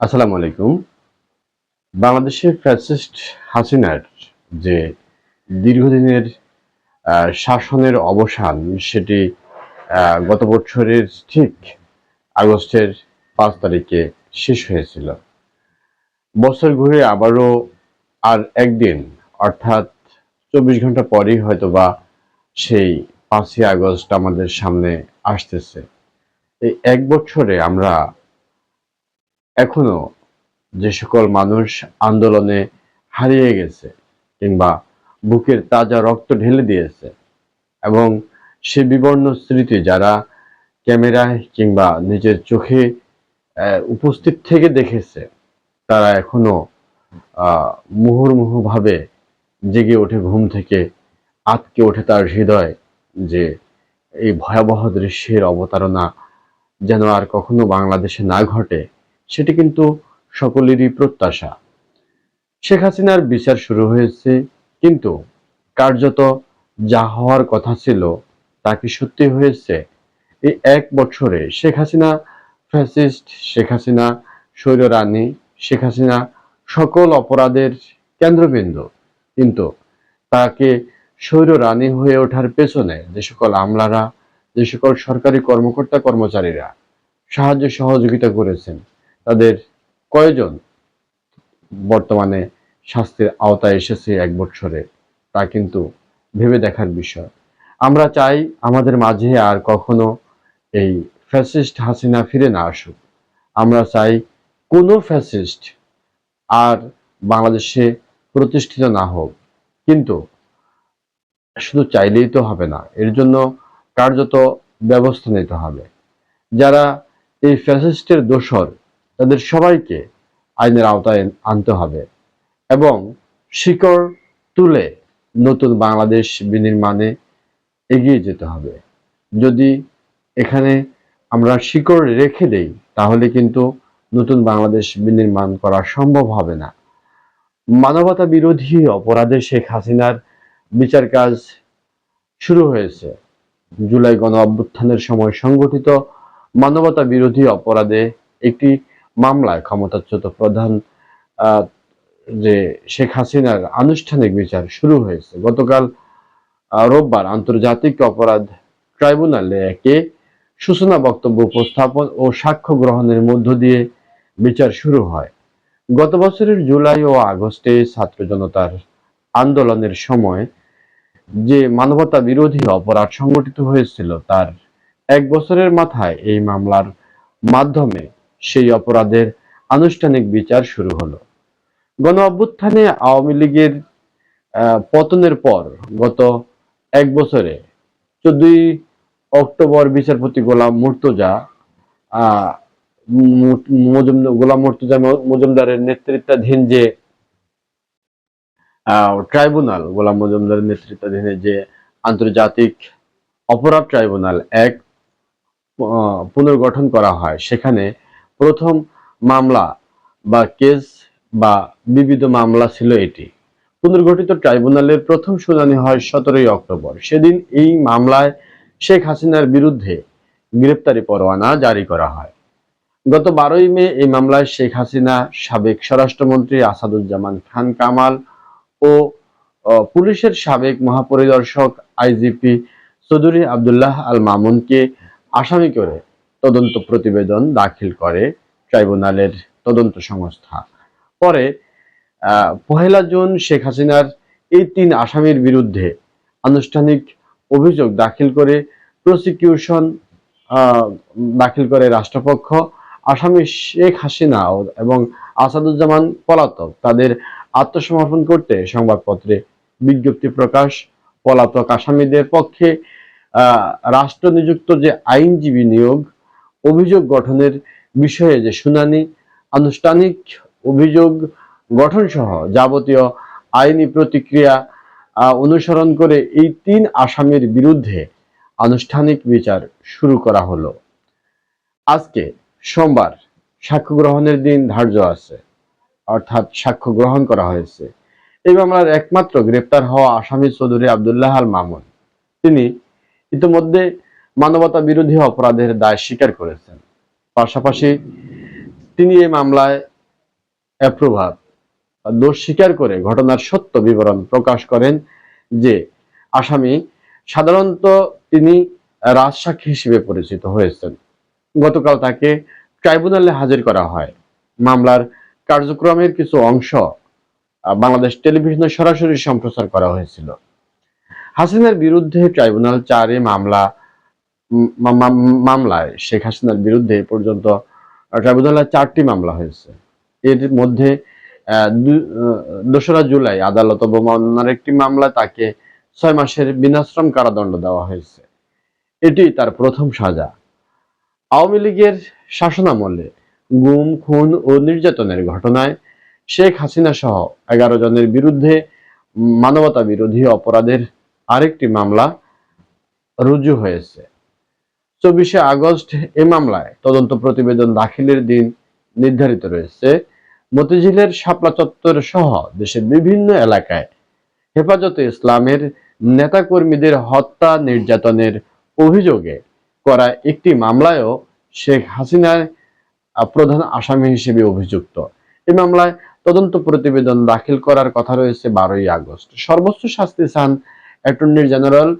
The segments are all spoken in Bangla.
আসসালামু আলাইকুম। বাংলাদেশের ফ্যাসিস্ট হাসিনার যে দীর্ঘদিনের শাসনের অবসান, সেটি গত বছরের ঠিক আগস্টের পাঁচ তারিখে শেষ হয়েছিল। বছর ঘুরে আবারও আর একদিন, অর্থাৎ চব্বিশ ঘণ্টা পরেই হয়তোবা সেই পাঁচই আগস্ট আমাদের সামনে আসতেছে। এই এক বছরে আমরা এখনও যে সকল মানুষ আন্দোলনে হারিয়ে গেছে কিংবা বুকের তাজা রক্ত ঢেলে দিয়েছে এবং সে বিবর্ণ স্মৃতি যারা ক্যামেরায় কিংবা নিজের চোখে উপস্থিত থেকে দেখেছে, তারা এখনও মুহুর্মুহুভাবে জেগে ওঠে ঘুম থেকে, আতকে ওঠে তার হৃদয় যে এই ভয়াবহ দৃশ্যের অবতারণা যেন আর কখনো বাংলাদেশে না ঘটে। সেটি কিন্তু সকলেরই প্রত্যাশা। শেখ হাসিনার বিচার শুরু হয়েছে, কিন্তু কার্যত যা হওয়ার কথা ছিল তা কি সত্যি হয়েছে? এই এক বছরে শেখ হাসিনা ফ্যাসিস্ট শেখ হাসিনা রানী শেখ হাসিনা সকল অপরাধের কেন্দ্রবিন্দু, কিন্তু তাকে রানী হয়ে ওঠার পেছনে যে সকল আমলারা, যে সকল সরকারি কর্মকর্তা কর্মচারীরা সাহায্য সহযোগিতা করেছেন তাদের কয়জন বর্তমানে শাস্তির আওতায় এসেছে এক বছরে তা কিন্তু ভেবে দেখার বিষয়। আমরা চাই আমাদের মাঝে আর কখনো এই ফ্যাসিস্ট হাসিনা ফিরে না আসুক। আমরা চাই কোনো ফ্যাসিস্ট আর বাংলাদেশে প্রতিষ্ঠিত না হোক। কিন্তু শুধু চাইলেই তো হবে না, এর জন্য কার্যত ব্যবস্থা নিতে হবে। যারা এই ফ্যাসিস্টের দোসর তাদের সবাইকে আইনের আওতায় আনতে হবে এবং শিকড় তুলে নতুন বাংলাদেশ বিনির্মাণে এগিয়ে যেতে হবে। যদি এখানে আমরা শিকড় রেখে দেই, তাহলে কিন্তু নতুন বাংলাদেশ বিনির্মাণ করা সম্ভব হবে না। মানবতা বিরোধী অপরাধে শেখ হাসিনার বিচার কাজ শুরু হয়েছে। জুলাই গণ অভ্যুত্থানের সময় সংগঠিত মানবতা বিরোধী অপরাধে একটি মামলায় ক্ষমতাচ্যুত প্রধান যে শেখ হাসিনার আনুষ্ঠানিক বিচার শুরু হয়েছে। গতকাল রোববার আন্তর্জাতিক অপরাধ ট্রাইব্যুনালে একে সূচনা বক্তব্য উপস্থাপন ও সাক্ষ্য গ্রহণের মধ্য দিয়ে বিচার শুরু হয়। গত বছরের জুলাই ও আগস্টে ছাত্র জনতার আন্দোলনের সময় যে মানবতা বিরোধী অপরাধ সংগঠিত হয়েছিল, তার এক বছরের মাথায় এই মামলার মাধ্যমে সেই অপরাধের আনুষ্ঠানিক বিচার শুরু হলো। গণ অভ্যুত্থানে আওয়ামী লীগের পতনের পর গত এক বছরে চোদ্দই অক্টোবর বিচারপতি গোলাম মুর্তজা গোলাম মুর্তজা মজুমদারের নেতৃত্বাধীন যে ট্রাইব্যুনাল, গোলাম মজুমদারের নেতৃত্বাধীন যে আন্তর্জাতিক অপরাধ ট্রাইব্যুনাল এক পুনর্গঠন করা হয়, সেখানে প্রথম মামলা বা কেস বা বিবিধ মামলা ছিল এটি। পুনর্গঠিত ট্রাইব্যুনালের প্রথম শুনানি হয় সতেরোই অক্টোবর। সেদিন এই মামলায় শেখ হাসিনার বিরুদ্ধে গ্রেপ্তারি পরোয়ানা জারি করা হয়। গত বারোই মে এই মামলায় শেখ হাসিনা, সাবেক স্বরাষ্ট্রমন্ত্রী আসাদুজ্জামান খান কামাল ও পুলিশের সাবেক মহাপরিদর্শক আইজিপি চৌধুরী আব্দুল্লাহ আল মামুনকে আসামি করে তদন্ত প্রতিবেদন দাখিল করে ট্রাইব্যুনালের তদন্ত সংস্থা। পরে পহেলা জুন শেখ হাসিনার এই তিন আসামির বিরুদ্ধে আনুষ্ঠানিক অভিযোগ দাখিল করে প্রসিকিউশন দাখিল করে রাষ্ট্রপক্ষ, আসামি শেখ হাসিনা এবং আসাদুজ্জামান পলাতক তাদের আত্মসমর্পণ করতে সংবাদপত্রে বিজ্ঞপ্তি প্রকাশ। পলাতক আসামিদের পক্ষে রাষ্ট্র নিযুক্ত যে আইনজীবী নিয়োগ অভিযোগ গঠনের বিষয়ে যে শুনানি, আনুষ্ঠানিক অভিযোগ গঠন সহ যাবতীয় আইনি প্রতিক্রিয়া অনুসরণ করে এই তিন আসামির বিরুদ্ধে আনুষ্ঠানিক বিচার শুরু করা হলো। আজকে সোমবার সাক্ষ্য গ্রহণের দিন ধার্য আছে, অর্থাৎ সাক্ষ্য গ্রহণ করা হয়েছে। এই মামলার একমাত্র গ্রেপ্তার হওয়া আসামি চৌধুরী আব্দুল্লাহ আল মামুন। তিনি ইতিমধ্যে মানবতা বিরোধী অপরাধের দায় স্বীকার করেছেন। পাশাপাশি তিনি এই মামলায় অ্যাপ্রুভার দোষ স্বীকার করে ঘটনার সত্য বিবরণ প্রকাশ করেন যে আসামি সাধারণত তিনি রাজসাক্ষী হিসেবে পরিচিত হয়েছেন। গতকাল তাকে ট্রাইব্যুনালে হাজির করা হয়। মামলার কার্যক্রমের কিছু অংশ বাংলাদেশ টেলিভিশনে সরাসরি সম্প্রচার করা হয়েছিল। হাসিনার বিরুদ্ধে ট্রাইব্যুনাল চারে মামলা মামলায় শেখ হাসিনার বিরুদ্ধে পর্যন্ত ট্রাইব্যুনালে চারটি মামলা হয়েছে। এর মধ্যে দোসরা জুলাই আদালত অবমাননার একটি মামলায় তাকে ছয় মাসের বিনাশ্রম কারাদণ্ড দেওয়া হয়েছে। এটি তার প্রথম সাজা। আওয়ামী লীগের শাসনামলে গুম, খুন ও নির্যাতনের ঘটনায় শেখ হাসিনা সহ এগারো জনের বিরুদ্ধে মানবতা বিরোধী অপরাধের আরেকটি মামলা রুজু হয়েছে। চব্বিশে আগস্ট এ মামলায় তদন্ত প্রতিবেদন দাখিলের দিন নির্ধারিত রয়েছে। মতিঝিলের শাপলা চত্বর সহ দেশের বিভিন্ন এলাকায় হেফাজতে ইসলামের নেতাকর্মীদের হত্যা নির্যাতনের অভিযোগে করা একটি মামলায়ও শেখ হাসিনার প্রধান আসামি হিসেবে অভিযুক্ত। এই মামলায় তদন্ত প্রতিবেদন দাখিল করার কথা রয়েছে বারোই আগস্ট। সর্বোচ্চ শাস্তি চান অ্যাটর্নি জেনারেল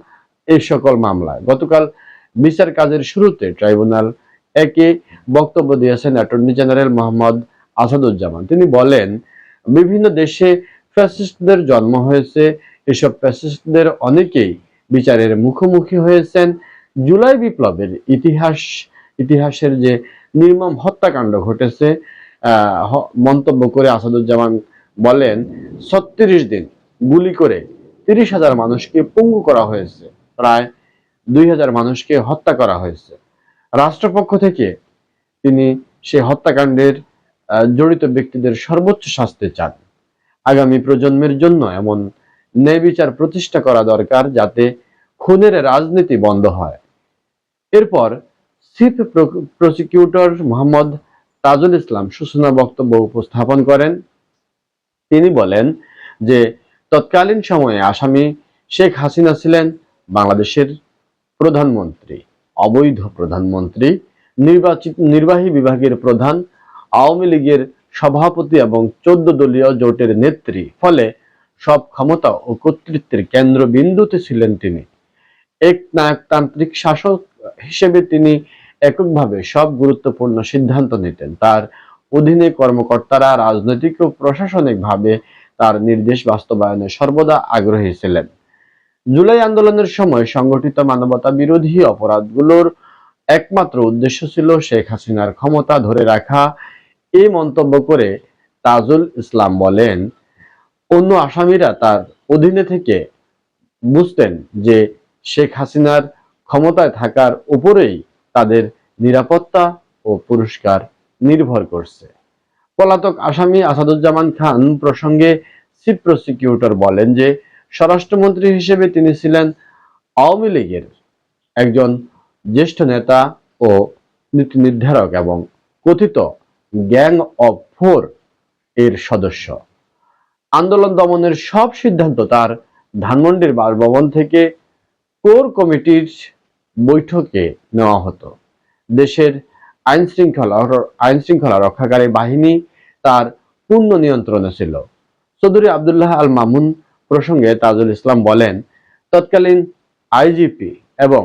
এই সকল মামলায়। গতকাল বিচার কাজের শুরুতে ট্রাইব্যুনাল একে বক্তব্য দিয়েছেন অ্যাটর্নি জেনারেল মোহাম্মদ আসাদুজ্জামান। তিনি বলেন, বিভিন্ন দেশে ফ্যাসিস্টদের জন্ম হয়েছে। এসব ফ্যাসিস্টদের অনেকেই বিচারের মুখোমুখি হয়েছেন। জুলাই বিপ্লবের ইতিহাস, ইতিহাসের যে নির্মম হত্যাকাণ্ড ঘটেছে মন্তব্য করে আসাদুজ্জামান বলেন, ছত্রিশ দিন গুলি করে তিরিশ হাজার মানুষকে পঙ্গু করা হয়েছে। প্রায় দুই হাজার মানুষকে হত্যা করা হয়েছে। রাষ্ট্রপক্ষ থেকে তিনি সে হত্যাকাণ্ডের জড়িত ব্যক্তিদের সর্বোচ্চ শাস্তি চান। আগামী প্রজন্মের জন্য এমন ন্যায় বিচার প্রতিষ্ঠা করা দরকার যাতে খুনের রাজনীতি বন্ধ হয়। এরপর চিফ প্রসিকিউটর মোহাম্মদ তাজুল ইসলাম সূচনা বক্তব্য উপস্থাপন করেন। তিনি বলেন যে, তৎকালীন সময়ে আসামি শেখ হাসিনা ছিলেন বাংলাদেশের প্রধানমন্ত্রী, অবৈধ প্রধানমন্ত্রী, নির্বাচিত নির্বাহী বিভাগের প্রধান, আওয়ামী লীগের সভাপতি এবং চোদ্দ দলীয় জোটের নেত্রী, ফলে সব ক্ষমতা ও কর্তৃত্বের কেন্দ্রবিন্দুতে ছিলেন তিনি। এক নায়কতান্ত্রিক শাসক হিসেবে তিনি এককভাবে সব গুরুত্বপূর্ণ সিদ্ধান্ত নিতেন। তার অধীনে কর্মকর্তারা রাজনৈতিক ও প্রশাসনিকভাবে তার নির্দেশ বাস্তবায়নে সর্বদা আগ্রহী ছিলেন। জুলাই আন্দোলনের সময় সংগঠিত মানবতা বিরোধী অপরাধগুলোর একমাত্র উদ্দেশ্য ছিল শেখ হাসিনার ক্ষমতা ধরে রাখা। এই মন্তব্য করে তাজুল ইসলাম বলেন, অন্য আসামিরা তার অধীনে থেকে বুঝতেন যে শেখ হাসিনার ক্ষমতায় থাকার উপরেই তাদের নিরাপত্তা ও পুরস্কার নির্ভর করছে। পলাতক আসামি আসাদুজ্জামান খান প্রসঙ্গে চিফ প্রসিকিউটর বলেন যে স্বরাষ্ট্রমন্ত্রী হিসেবে তিনি ছিলেন আওয়ামী লীগের একজন জ্যেষ্ঠ নেতা ও নীতি নির্ধারক এবং কথিত গ্যাং অফ ফোর এর সদস্য। আন্দোলন দমনের সব সিদ্ধান্ত তার ধানমন্ডির বাসভবন থেকে কোর কমিটির বৈঠকে নেওয়া হতো। দেশের আইন শৃঙ্খলা আইন শৃঙ্খলা রক্ষাকারী বাহিনী তার পূর্ণ নিয়ন্ত্রণে ছিল। চৌধুরী আবদুল্লাহ আল মামুন প্রসঙ্গে তাজুল ইসলাম বলেন, তৎকালীন আইজিপি এবং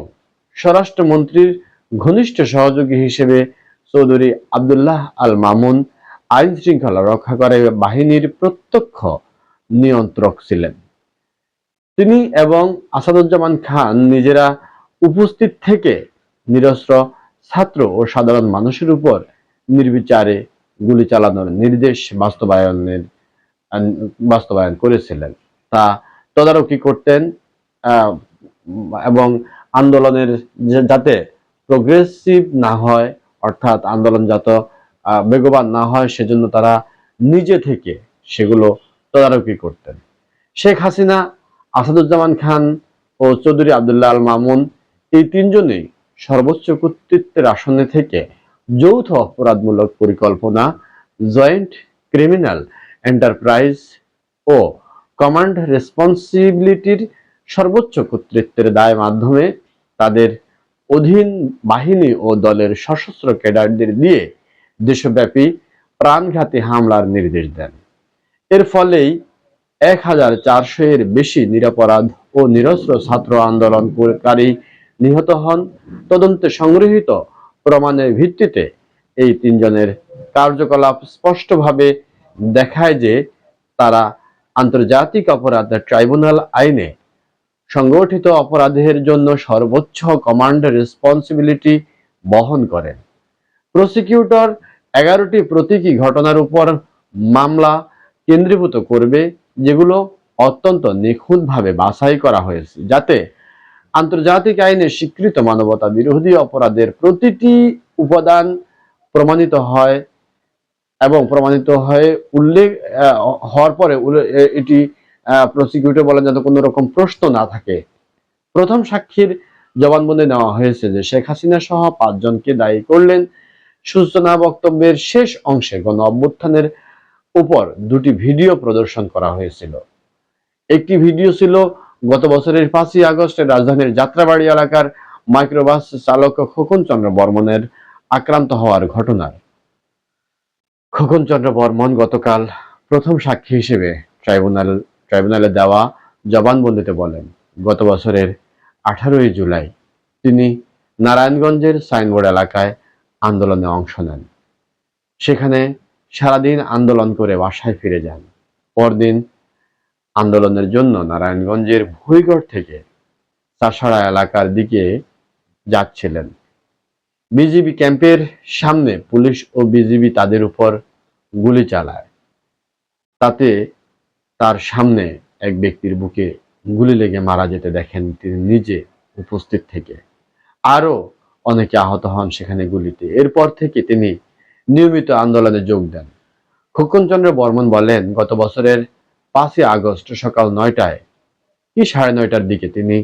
স্বরাষ্ট্রমন্ত্রীর ঘনিষ্ঠ সহযোগী হিসেবে চৌধুরী আবদুল্লাহ আল মামুন আইন শৃঙ্খলা রক্ষাকারী বাহিনীর প্রত্যক্ষ নিয়ন্ত্রক ছিলেন। তিনি এবং আসাদুজ্জামান খান নিজেরা উপস্থিত থেকে নিরস্ত্র ছাত্র ও সাধারণ মানুষের উপর নির্বিচারে গুলি চালানোর নির্দেশ বাস্তবায়নের, বাস্তবায়ন করেছিলেন। তা তদারকি করতেন এবং আন্দোলনের যাতে প্রগ্রেসিভ না হয়, অর্থাৎ আন্দোলন যত বেগবান না হয়, সেজন্য তারা নিজে থেকে সেগুলো তদারকি করতেন। শেখ হাসিনা, আসাদুজ্জামান খান ও চৌধুরী আবদুল্লাহ আল মামুন এই তিনজনেই সর্বোচ্চ কর্তৃত্বের আসনে থেকে যৌথ অপরাধমূলক পরিকল্পনা, জয়েন্ট ক্রিমিনাল এন্টারপ্রাইজ ও কমান্ড রেসপন্সিবিলিটির সর্বোচ্চ কর্তৃত্বের দায় মাধ্যমে তাদের অধীন বাহিনী ও দলের সশস্ত্র ক্যাডারদের দিয়ে দেশব্যাপী প্রাণঘাতী হামলার নির্দেশ দেন। এর ফলেই এক হাজার চারশো এর বেশি নিরাপরাধ ও নিরস্ত্র ছাত্র আন্দোলনকারী নিহত হন। তদন্তে সংগৃহীত প্রমাণের ভিত্তিতে এই তিনজনের কার্যকলাপ স্পষ্টভাবে দেখায় যে তারা আন্তর্জাতিক অপরাধ ট্রাইব্যুনাল আইনে সংগঠিত অপরাধের জন্য সর্বোচ্চ কমান্ড রেসপন্সিবিলিটি বহন করেন। প্রসিকিউটর এগারোটি প্রতীকী ঘটনার উপর মামলা কেন্দ্রীভূত করবে, যেগুলো অত্যন্ত নিখুঁতভাবে বাছাই করা হয়েছে, যাতে আন্তর্জাতিক আইনে স্বীকৃত মানবতা বিরোধী অপরাধের প্রতিটি উপাদান প্রমাণিত হয় এবং প্রমাণিত হয়ে উল্লেখ হওয়ার পরে এটি প্রসিকিউটর বলেন যাতে কোনো রকম প্রশ্ন না থাকে। প্রথম সাক্ষীর জবানবন্দি নেওয়া হয়েছে যে শেখ হাসিনা সহ পাঁচজনকে দায়ী করলেন। সূচনা বক্তব্যের শেষ অংশে গণ অভ্যুত্থানের উপর দুটি ভিডিও প্রদর্শন করা হয়েছিল। একটি ভিডিও ছিল গত বছরের পাঁচই আগস্টে রাজধানীর যাত্রাবাড়ি এলাকার মাইক্রোবাস চালক খোকন চন্দ্র বর্মনের আক্রান্ত হওয়ার ঘটনার। খোকন চন্দ্র বর্মন গতকাল প্রথম সাক্ষী হিসেবে ট্রাইব্যুনাল, ট্রাইব্যুনালে দেওয়া জবানবন্দিতে বলেন, গত বছরের আঠারোই জুলাই তিনি নারায়ণগঞ্জের সাইনবোর্ড এলাকায় আন্দোলনে অংশ নেন। সেখানে সারাদিন আন্দোলন করে বাসায় ফিরে যান। পরদিন আন্দোলনের জন্য নারায়ণগঞ্জের ভুইগড় থেকে চাষাড়া এলাকার দিকে যাচ্ছিলেন। বিজিবি ক্যাম্পের সামনে পুলিশ ও বিজিবি তাদের উপর গুলি চালায়। তাতে তার সামনে এক ব্যক্তির বুকে গুলি লেগে মারা যেতে দেখেন তিনি নিজে উপস্থিত থেকে। আরও অনেকে আহত হন সেখানে গুলিতে। এরপর থেকে তিনি নিয়মিত আন্দোলনে যোগ দেন। খোকনচন্দ্র বর্মন বলেন, গত বছরের পাঁচই আগস্ট সকাল নয়টায় কি সাড়ে নয়টার দিকে তিনি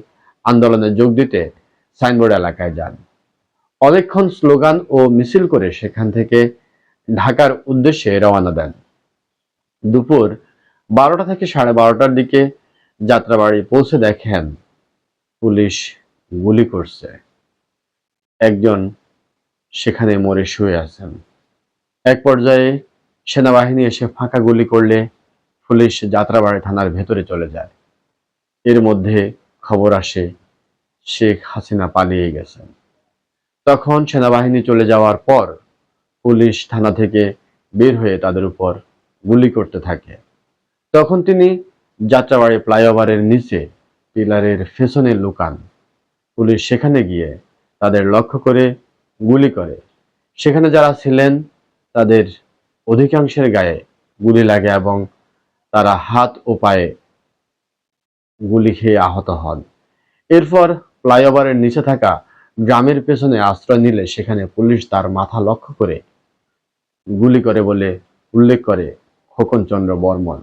আন্দোলনে যোগ দিতে সাইনবোর্ড এলাকায় যান। অনেকক্ষণ স্লোগান ও মিছিল করে সেখান থেকে ঢাকার উদ্দেশ্যে রওনা দেন। দুপুর বারোটা থেকে সাড়ে বারোটার দিকে যাত্রাবাড়ি পৌঁছে দেখেন পুলিশ গুলি করছে। একজন সেখানে মরে শুয়ে আছেন। এক পর্যায়ে সেনাবাহিনী এসে ফাঁকা গুলি করলে পুলিশ যাত্রাবাড়ি থানার ভেতরে চলে যায়। এর মধ্যে খবর আসে, শেখ হাসিনা পালিয়ে গেছেন। তখন সেনাবাহিনী চলে যাওয়ার পর পুলিশ থানা থেকে বের হয়ে তাদের উপর গুলি করতে থাকে। তখন তিনি যাত্রাবাড়ি ফ্লাইওভারের নিচে পিলারের পেছনে লুকান। পুলিশ সেখানে গিয়ে তাদের লক্ষ্য করে গুলি করে। সেখানে যারা ছিলেন, তাদের অধিকাংশের গায়ে গুলি লাগে এবং তারা হাত ও পায়ে গুলি খেয়ে আহত হন। এরপর ফ্লাইওভারের নিচে থাকা গ্রামের পেছনে আশ্রয় নিলে সেখানে পুলিশ তার মাথা লক্ষ্য করে গুলি করে বলে উল্লেখ করে খোকন চন্দ্র বর্মন।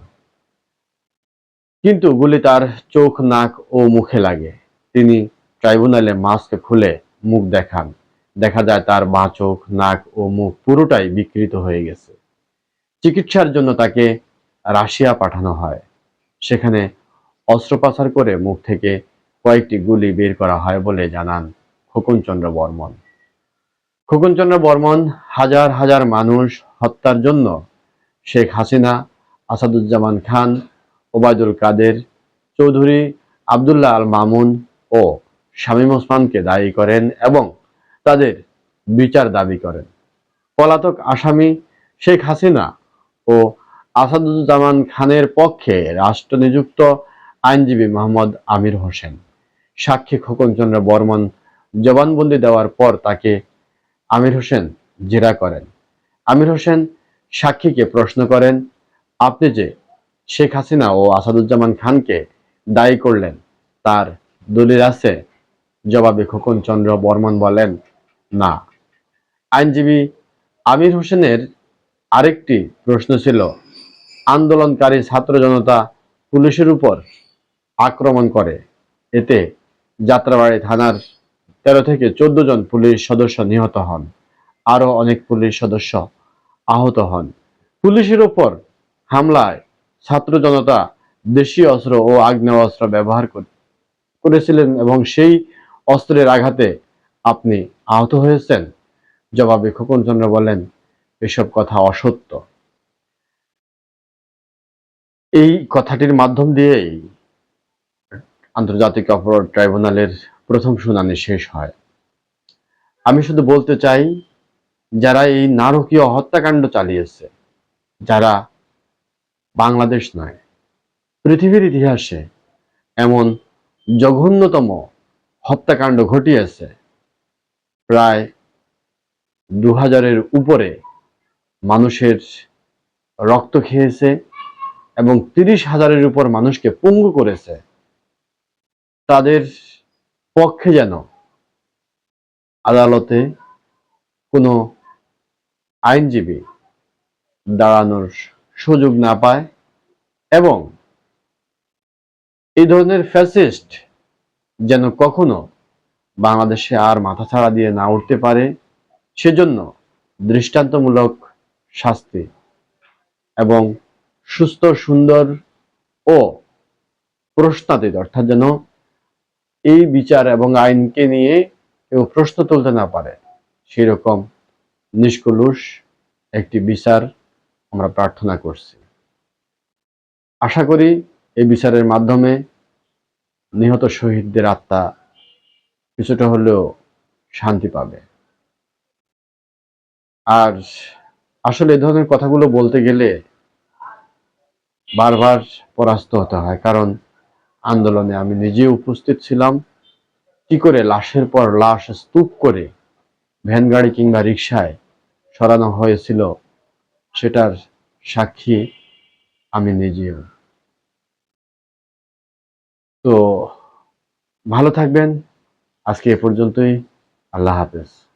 কিন্তু গুলি তার চোখ, নাক ও মুখে লাগে। তিনি ট্রাইব্যুনালে মাস্ক খুলে মুখ দেখান। দেখা যায় তার বাঁ চোখ, নাক ও মুখ পুরোটাই বিকৃত হয়ে গেছে। চিকিৎসার জন্য তাকে রাশিয়া পাঠানো হয়। সেখানে অস্ত্রোপচার করে মুখ থেকে কয়েকটি গুলি বের করা হয় বলে জানান খোকনচন্দ্র বর্মন। খোকনচন্দ্র বর্মন হাজার হাজার মানুষ হত্যার জন্য শেখ হাসিনা, আসাদুজ্জামান খান, ওবায়দুল কাদের, চৌধুরী আবদুল্লাহ আল মামুন ও শামীম ওসমানকে দায়ী করেন এবং তাদের বিচার দাবি করেন। পলাতক আসামি শেখ হাসিনা ও আসাদুজ্জামান খানের পক্ষে রাষ্ট্রনিযুক্ত আইনজীবী মোহাম্মদ আমির হোসেন। সাক্ষী খোকনচন্দ্র বর্মন জবানবন্দি দেওয়ার পর তাকে আমির হোসেন জেরা করেন। আমির হোসেন সাক্ষীকে প্রশ্ন করেন, আপনি যে শেখ হাসিনা ও আসাদুজ্জামান খানকে দায়ী করলেন, তার দলিল আছে? জবাবে খোকন চন্দ্র বর্মন বলেন, না। আইনজীবী আমির হোসেনের আরেকটি প্রশ্ন ছিল, আন্দোলনকারী ছাত্র জনতা পুলিশের উপর আক্রমণ করে, এতে যাত্রাবাড়ি থানার তেরো থেকে চোদ্দ জন পুলিশ সদস্য নিহত হন। আরও অনেক পুলিশ সদস্য আহত হন। পুলিশের উপর হামলায় ছাত্র জনতা দেশীয় অস্ত্র ও আগ্নেয়াস্ত্র ব্যবহার করে- করেছিলেন এবং সেই অস্ত্রের আঘাতে আপনি আহত হয়েছেন। জবাবে খোকন চন্দ্র বলেন, এসব কথা অসত্য। এই কথাটির মাধ্যম দিয়েই আন্তর্জাতিক অপরাধ ট্রাইব্যুনালের প্রথম শুনানি শেষ হয়। আমি শুধু বলতে চাই, যারা এই নারকীয় হত্যাকাণ্ড চালিয়েছে, যারা বাংলাদেশ নয়, পৃথিবীর ইতিহাসে এমন জঘন্যতম হত্যাকাণ্ড ঘটিয়েছে, প্রায় দু হাজারের উপরে মানুষের রক্ত খেয়েছে এবং তিরিশ হাজারের উপর মানুষকে পঙ্গু করেছে। তাদের পক্ষে যেন আদালতে কোনো আইনজীবী দাঁড়ানোর সুযোগ না পায় এবং এই ধরনের ফ্যাসিস্ট যেন কখনো বাংলাদেশে আর মাথাছাড়া দিয়ে না উঠতে পারে, সেজন্য দৃষ্টান্তমূলক শাস্তি এবং সুস্থ, সুন্দর ও প্রশ্নাতীত, অর্থাৎ যেন এই বিচার এবং আইনকে নিয়ে কেউ প্রশ্ন তুলতে না পারে। সেরকম নিষ্কলুষ একটি বিচার আমরা প্রার্থনা করছি। আশা করি এই বিচারের মাধ্যমে নিহত শহীদদের আত্মা কিছুটা হলেও শান্তি পাবে। আর আসলে এ ধরনের কথাগুলো বলতে গেলে বারবার পরাস্ত হতে হয়। কারণ আন্দোলনে আমি নিজে উপস্থিত ছিলাম। কি করে লাশের পর লাশ স্তূপ করে ভ্যান গাড়ি কিংবা রিক্সায় সরানো হয়েছিল সেটার সাক্ষী আমি নিজেও। তো ভালো থাকবেন। আজকে এ পর্যন্তই। আল্লাহ হাফেজ।